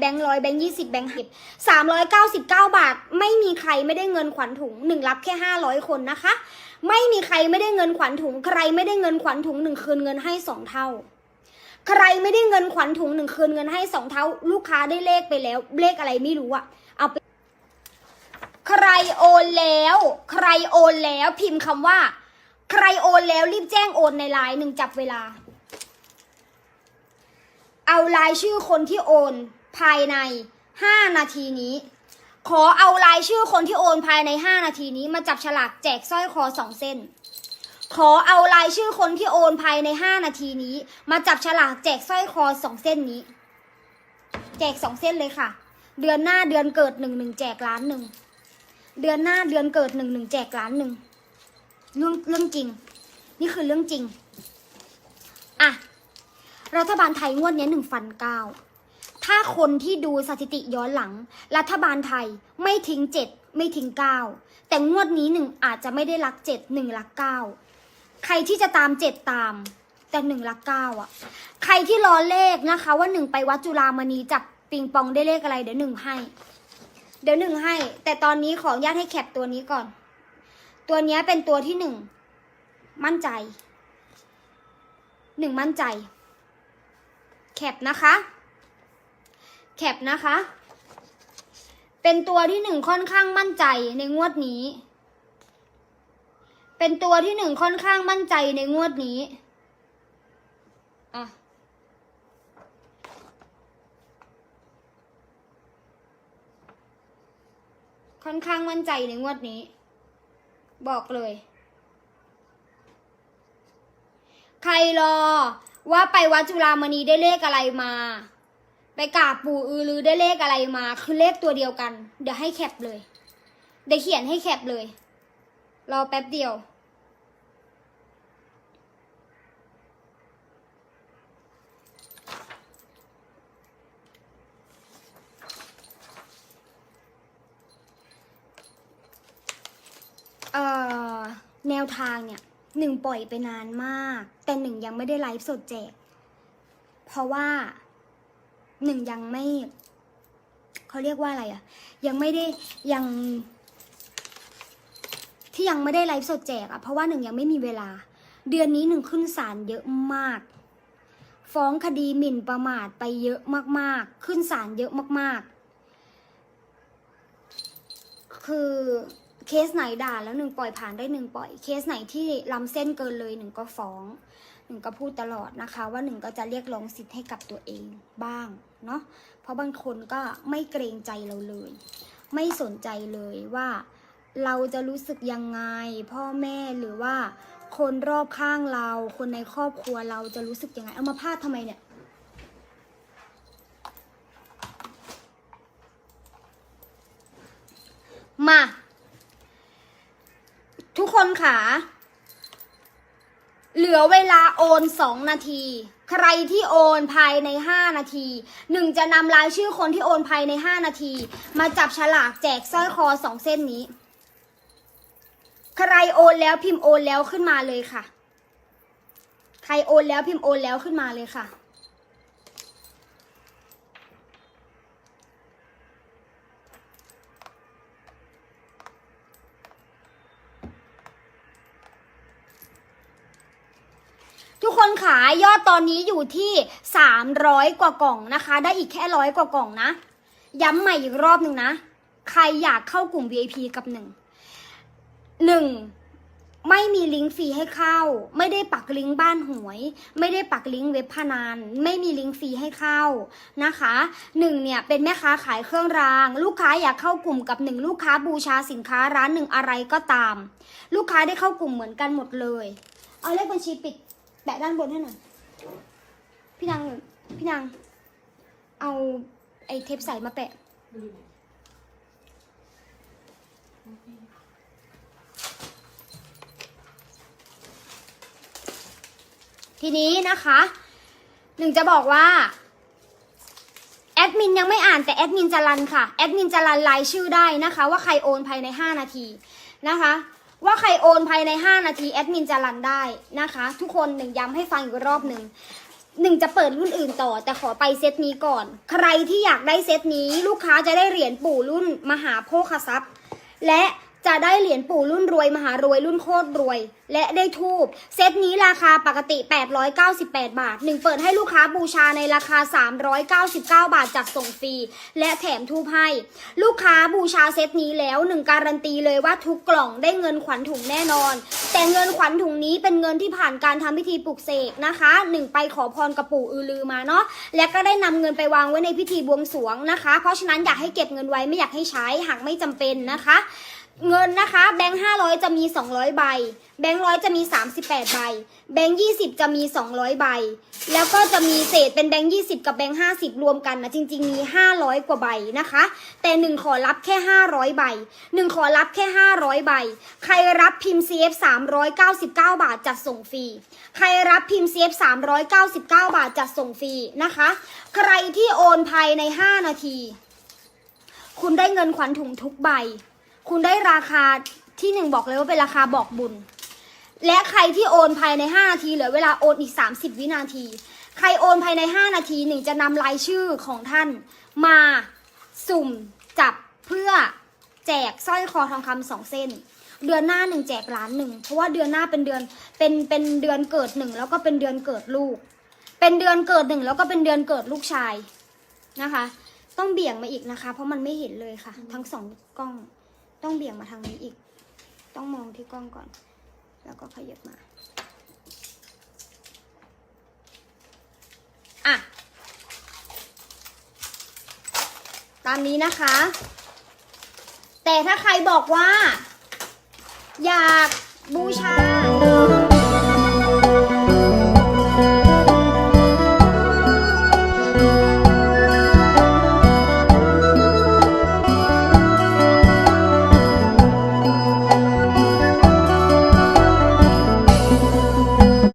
แบงค์ร้อยแบงค์ยี่สิบแบงค์สิบสามร้อยเก้าสิบเก้าบาท ไม่มีใครไม่ได้เงินขวัญถุงหนึ่งรับแค่ห้าร้อยคนนะคะ ไม่มีใครไม่ได้เงินขวัญถุง ใครไม่ได้เงินขวัญถุงหนึ่งคืนเงินให้สองเท่า ใครไม่ได้เงินขวัญถุงหนึ่งคืนเงินให้สองเท่า ลูกค้าได้เลขไปแล้ว เลขอะไรไม่รู้อะเอาไป ใครโอนแล้ว ใครโอนแล้วพิมพ์คำว่า ใครโอนแล้วรีบแจ้งโอนในไลน์หนึ่งจับเวลา เอารายชื่อคนที่โอน ภายใน 5 นาทีนี้ ขอเอารายชื่อคนที่โอนภายใน 5 นาทีนี้ มาจับฉลากแจกสร้อยคอสองเส้น ขอเอารายชื่อคนที่โอนภายใน 5 นาทีนี้ มาจับฉลากแจกสร้อยคอสองเส้นนี้ แจกสองเส้นเลยค่ะ เดือนหน้าเดือนเกิดหนึ่งหนึ่งแจกล้านหนึ่งเดือนหน้าเดือนเกิดหนึ่งหนึ่งแจกล้านหนึ่งเรื่องเรื่องจริง นี่คือเรื่องจริง อะ รัฐบาลไทยงวดนี้หนึ่งฟันเก้า ถ้าคนที่ดูสถิติย้อนหลัง รัฐบาลไทยไม่ทิ้งเจ็ดไม่ทิ้งเก้าแต่งวดนี้หนึ่งอาจจะไม่ได้รักเจ็ดหนึ่งรักเก้าใครที่จะตามเจ็ดตาม แต่หนึ่งรักเก้าอะ ใครที่รอเลขนะคะ ว่าหนึ่งไปวัดจุฬามณีจับปิงปองได้เลขอะไร เดี๋ยวหนึ่งให้ เดี๋ยวหนึ่งให้ แต่ตอนนี้ขออนุญาตให้แคปตัวนี้ก่อน ตัวนี้เป็นตัวที่หนึ่งมั่นใจหนึ่งมั่นใจ แคปนะคะ แคปนะคะ เป็นตัวที่หนึ่งค่อนข้างมั่นใจในงวดนี้ เป็นตัวที่หนึ่งค่อนข้างมั่นใจในงวดนี้อะค่อนข้างมั่นใจในงวดนี้ บอกเลย ใครรอว่าไปวัดจุฬามณีได้เลขอะไรมา ไปกราบปู่อือรือได้เลขอะไรมา คือเลขตัวเดียวกัน เดี๋ยวให้แคปเลย เดี๋ยวเขียนให้แคปเลย รอแป๊บเดียว เอ่อ แนวทางเนี่ยหนึ่งปล่อยไปนานมาก แต่หนึ่งยังไม่ได้ไลฟ์สดแจก เพราะว่า หนึ่งยังไม่เขาเรียกว่าอะไรอะยังไม่ได้ยังที่ยังไม่ได้ไลฟ์สดแจกอะเพราะว่าหนึ่งยังไม่มีเวลา เดือนนี้หนึ่งขึ้นศาลเยอะมาก ฟ้องคดีหมิ่นประมาทไปเยอะมากๆ ขึ้นศาลเยอะมากๆ คือ เคสไหนด่าแล้วหนึ่งปล่อยผ่านได้หนึ่งปล่อย เคสไหนที่ล้ำเส้นเกินเลยหนึ่งก็ฟ้องหนึ่งก็พูดตลอดนะคะ ว่าหนึ่งก็จะเรียกร้องสิทธิ์ให้กับตัวเองบ้างเนาะเพราะบางคนก็ไม่เกรงใจเราเลย ไม่สนใจเลยว่าเราจะรู้สึกยังไง พ่อแม่หรือว่าคนรอบข้างเรา คนในครอบครัวเราจะรู้สึกยังไง เอามาพาดทำไมเนี่ยมา ทุกคนค่ะ เหลือเวลาโอนสองนาที ใครที่โอนภายในห้านาทีหนึ่งจะนำรายชื่อคนที่โอนภายในห้านาที มาจับฉลากแจกสร้อยคอสองเส้นนี้ ใครโอนแล้วพิมพ์โอนแล้วขึ้นมาเลยค่ะ ใครโอนแล้วพิมพ์โอนแล้วขึ้นมาเลยค่ะ คนขายยอดตอนนี้อยู่ที่ 300 กว่ากล่องนะคะ ได้อีกแค่ร้อยกว่ากล่องนะ ย้ำใหม่อีกรอบหนึ่งนะ ใครอยากเข้ากลุ่ม VIP กับหนึ่งหนึ่งไม่มีลิงก์ฟรีให้เข้า ไม่ได้ปักลิงก์บ้านหวย ไม่ได้ปักลิงก์เว็บพนันไม่มีลิงก์ฟรีให้เข้านะคะหนึ่งเนี่ยเป็นแม่ค้าขายเครื่องราง ลูกค้าอยากเข้ากลุ่มกับหนึ่งลูกค้าบูชาสินค้าร้านหนึ่งอะไรก็ตาม ลูกค้าได้เข้ากลุ่มเหมือนกันหมดเลย เอาเลขบัญชีปิด แปะด้านบนให้หน่อย พี่นาง พี่นาง เอาไอ้เทปใสมาแปะ ทีนี้นะคะ หนึ่งจะบอกว่า แอดมินยังไม่อ่านแต่แอดมินจะรันค่ะ แอดมินจะรันรายชื่อได้นะคะ ว่าใครโอนภายใน 5 นาทีนะคะ ว่าใครโอนภายใน 5 นาทีแอดมินจะรันได้นะคะ ทุกคนหนึ่งย้ำให้ฟังอีกรอบหนึ่งหนึ่งจะเปิดรุ่นอื่นต่อ แต่ขอไปเซตนี้ก่อน ใครที่อยากได้เซตนี้ ลูกค้าจะได้เหรียญปู่รุ่นมหาโภคทรัพย์ และ จะได้เหรียญปู่รุ่นรวยมหารวยรุ่นโคตรรวย และได้ทูบเซตนี้ราคาปกติ 898 บาทหนึ่งเปิดให้ลูกค้าบูชาในราคา 399 บาทจากส่งฟรีและแถมทูบให้ ลูกค้าบูชาเซตนี้แล้วหนึ่งการันตีเลยว่าทุกกล่องได้เงินขวัญถุงแน่นอน แต่เงินขวัญถุงนี้เป็นเงินที่ผ่านการทำพิธีปลุกเสกนะคะหนึ่งไปขอพรกับปู่อือลือมาเนาะและก็ได้นำเงินไปวางไว้ในพิธีบวงสรวงนะคะ เพราะฉะนั้นอยากให้เก็บเงินไว้ไม่อยากให้ใช้หากไม่จำเป็นนะคะ เงินนะคะ แบงค์ห้าร้อยจะมี 200 ใบ แบงค์ร้อยจะมี 38 ใบ แบงค์ยี่สิบจะมี 200 ใบ แล้วก็จะมีเศษเป็นแบงค์ยี่สิบกับแบงค์ห้าสิบรวมกันนะจริง ๆ มี 500 กว่าใบนะคะ แต่หนึ่งขอรับแค่ 500 ใบหนึ่งขอรับแค่ 500 ใบ ใครรับพิมพ์ CF 399 บาทจัดส่งฟรีใครรับพิมพ์ CF 399 บาทจัดส่งฟรีนะคะ ใครที่โอนภายใน 5 นาที คุณได้เงินขวัญถุงทุกใบ คุณได้ราคาที่หนึ่งบอกเลยว่าเป็นราคาบอกบุญ และใครที่โอนภายใน 5 นาทีเหลือเวลาโอนอีก 30 วินาที ใครโอนภายใน 5 นาทีหนึ่งจะนำรายชื่อของท่าน มาสุ่มจับเพื่อแจกสร้อยคอทองคำสองเส้น เดือนหน้าหนึ่งแจกล้านหนึ่งเพราะว่าเดือนหน้าเป็นเดือนเป็นเป็นเดือนเกิดหนึ่งแล้วก็เป็นเดือนเกิดลูก เป็นเดือนเกิดหนึ่งแล้วก็เป็นเดือนเกิดลูกชายนะคะ ต้องเบี่ยงมาอีกนะคะ เพราะมันไม่เห็นเลยค่ะ ทั้งสองกล้อง ต้องเบี่ยงมาทางนี้อีก ต้องมองที่กล้องก่อน แล้วก็ขยับมา อะ ตามนี้นะคะ แต่ถ้าใครบอกว่า อยากบูชา